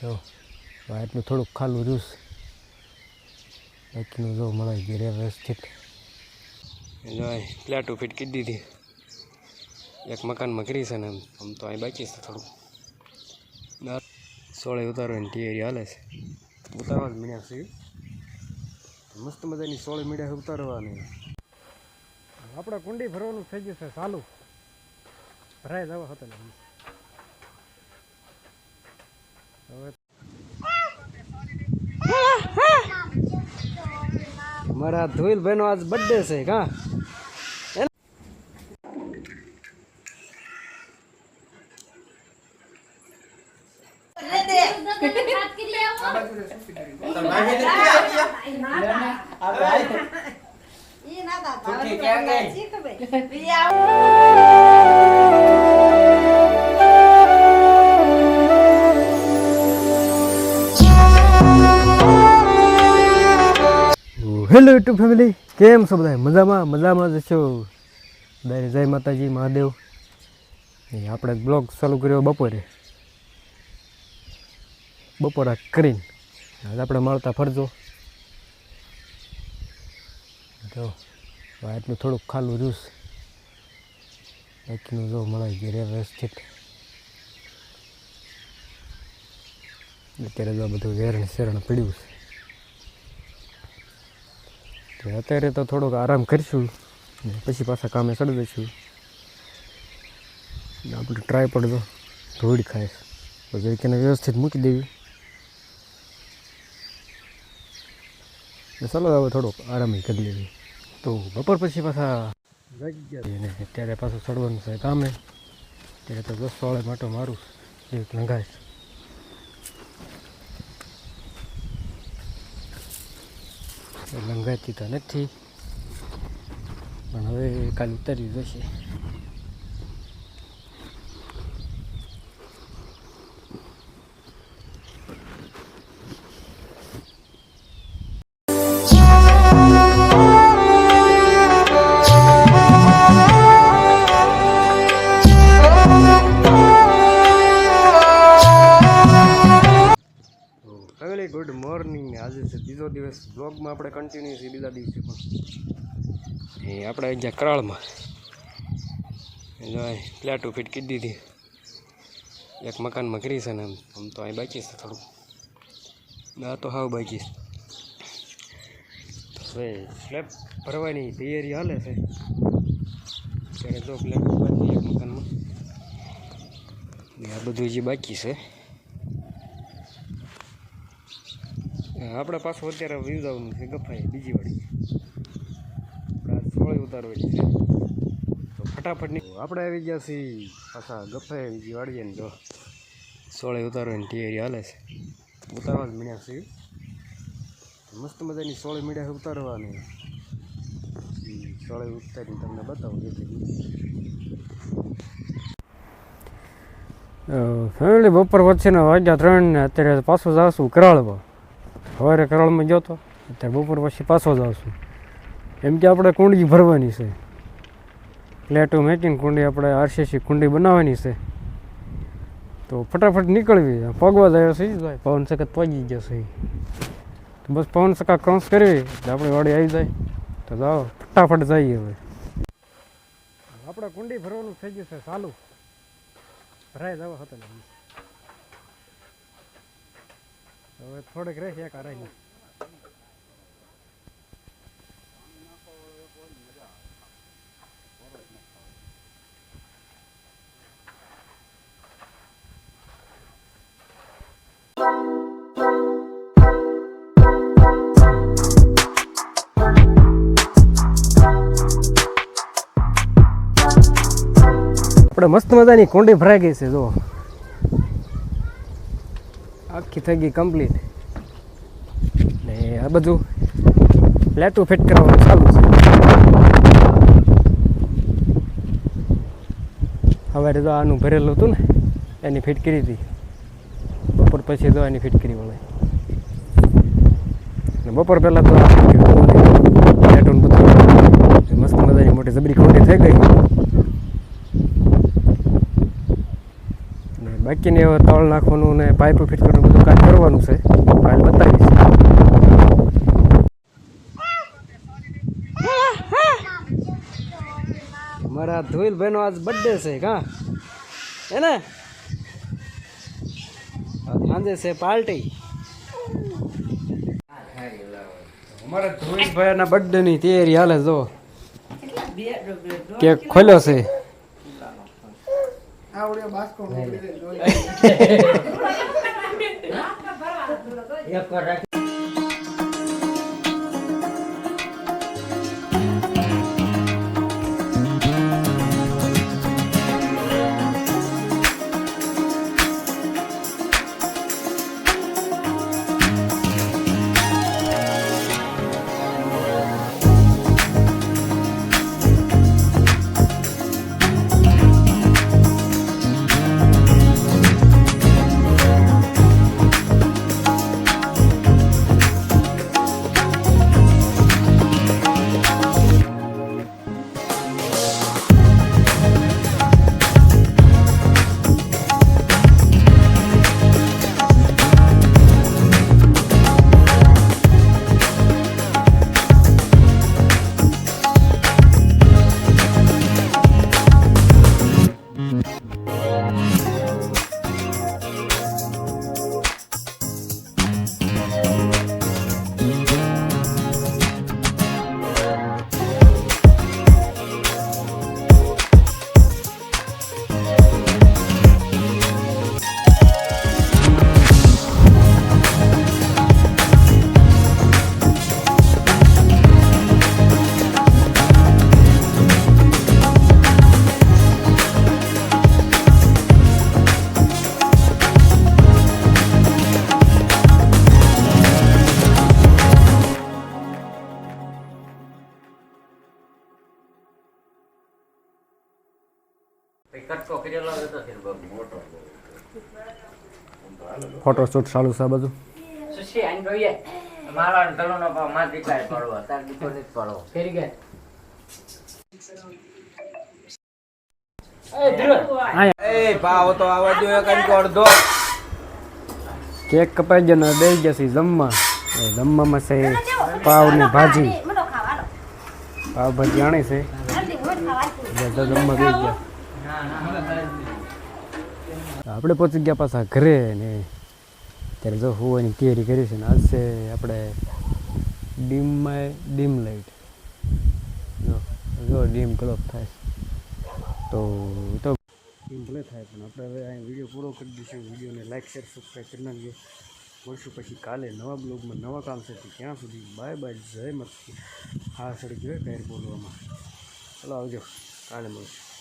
જો એટલું થોડુંક ખાલું જ્યુસ બાકીનું જો મળે ઘેરે વ્યવસ્થિત. પ્લેટો ફીટ કરી દીધી. એક મકાનમાં કરી છે ને આમ તો અહીં બાકી છે થોડું ના સોળે ઉતારવાની તૈયારી હાલે છે. ઉતારવા જ મીણ્યા છે. મસ્ત મજાની સોળે મીડિયા ઉતારવાની. આપણે કુંડી ભરવાનું થઈ ગયું છે, ચાલુ. ભરાય જવા હતા હવે મારા ધોઈલ ભાઈનો આજ બર્થડે છે કા હેલો યુટ્યુબ ફેમિલી કેમ છો બધા મજામાં? મજામાં જ છો? બધાને જય માતાજી, મહાદેવ. આપણે બ્લોગ ચાલુ કર્યો બપોરે. બપોરા કરીને. આજે આપણે મળતા ફરજો. જો એટલું થોડુંક ખાલું જ્યુસ બાકીનું જો મળે ઘેરે વ્યવસ્થિત. અત્યારે જો બધું વેરણ શેરણ પીડ્યું છે. અત્યારે તો થોડોક આરામ કરીશું પછી પાછા કામે ચડી દઈશું આપણે ટ્રાય પડજો ધૂળ ખાય તો એને વ્યવસ્થિત મૂકી દેવી. ચાલો હવે થોડોક આરામ કરી લેવી. તો બપોર પછી પાછા ને અત્યારે પાછું ચડવાનું છે કામે. ત્યારે તો દસ વાળે માટો મારું એક લંઘાય લંઘાતી તો નથી. પણ હવે કાલે ઉતારી જશે દિવસ બ્લોગમાં આપણે કન્ટિન્યુ બીજા દિવસે પણ. એ આપણે અહીંયા કરાળમાં. એટલે પ્લેટો ફિટ કરી દીધી એક મકાનમાં કરી છે ને આમ તો અહીં બાકી છે થોડું. ના તો હાવ બાકી હવે સ્લેબ ભરવાની તૈયારી હાલે છે. ત્યારે જો પ્લેટ બાકી એક મકાનમાં. આ બધું જે બાકી છે. આપણે પાછું અત્યારે વ્યૂ છે ગફાઈ બીજી વાળી. આપણે સોળી ઉતારવાની છે. તો ફટાફટની આપણે આવી ગયા છીએ પાછા ગફાઈ બીજી વાળીએ ને જો. સોળે ઉતારવાની તૈયારી હાલે છે. ઉતારવા જ મીણ્યા છીએ મસ્ત મજાની સોળે મીડિયા ઉતારવાની. સોળે ઉતારીને તમને બતાવું જેટલી ફેમિલી બપોર વચ્ચેના વાગ્યા ત્રણ ને અત્યારે પાછું જાશું કરાળમાં. સવારે કરાળમાં ગયો તો, અત્યારે બપોર પછી પાછો જ આવશું એમ કે આપણે કુંડી ભરવાની છે. પ્લેટો મેકીને કુંડી, આપણે આરસીસી કુંડી બનાવવાની છે. તો ફટાફટ નીકળવી. પગવા જાય છે જાય. પવન સખત પગી જશે તો બસ પવન સકા ક્રોસ કરવી. આપણે વાડી આવી જાય. તો જાઓ, ફટાફટ જઈએ હવે. આપણે કુંડી ભરવાનું થઈ ગયું છે, ચાલુ. ભરાય જવા હતા હવે થોડેક રહેશે એક રહી આપણે મસ્ત મજાની કોંડી ભરાઈ ગઈ છે જો આખી થઈ ગઈ કમ્પ્લીટ ને આ બધું લેટું ફિટ કરવાનું ચાલુ છે. સવારે તો આનું ભરેલું હતું ને, એની ફિટ કરી હતી. બપોર પછી તો એની ફિટ કરી વળે. બપોર પહેલાં તો લેટું મસ્ત મજાની મોટી જબરી ખોટી થઈ ગઈ. બાકીને હવે તળ નાખવાનું ને પાઇપ ફિટ કરવાનું બધું કામ કરવાનું છે. કાલે બતાવીશ. મારા ધોઈલભાઈનો આજ બર્થડે છે કા? હે ને? સાંજે છે પાર્ટી. અમારા ધોઈલભાઈના બર્થડેની તૈયારી હાલે જો. કેક ખોલ્યો છે? કટકો ફોટોશૂટ ચાલુ છે બધું? સુશી આઈ જોઈએ. મારા ગલોનો ભાવમાં દીકરા પડવો તાર દીકરો ને પડવો. ફેરી ગયા. એ ધ્રુવ. એ ભાવ તો આવવા દો એક અંકો અડધો. કેક કપાઈ ગયો ને દઈ જશે જમવા. જમવામાં છે પાવની ભાજી. પાવ ભાજી આણી છે. જમવા દઈ ગયા. આપણે પહોંચી ગયા પાછા ઘરે ને ત્યારે જો હોવાની તૈયારી કરી છે ને, આજ છે આપણે ડીમમાં ડીમ લાઈટ જો જો ડીમ ક્લોક થાય. તો તો ડીમ ભલે થાય, પણ આપણે હવે અહીં વીડિયો પૂરો કરી દઈશું. વિડીયોને લાઈક શેર સબસ્ક્રાઈબ કરી નાખજો. મળશું પછી કાલે નવા બ્લોગમાં નવા કામ સાથે. ત્યાં સુધી બાય બાય જય મસ્તી હા સડી ગયો કાંઈ બોલવામાં. ચાલો આવજો. કાલે મળશું.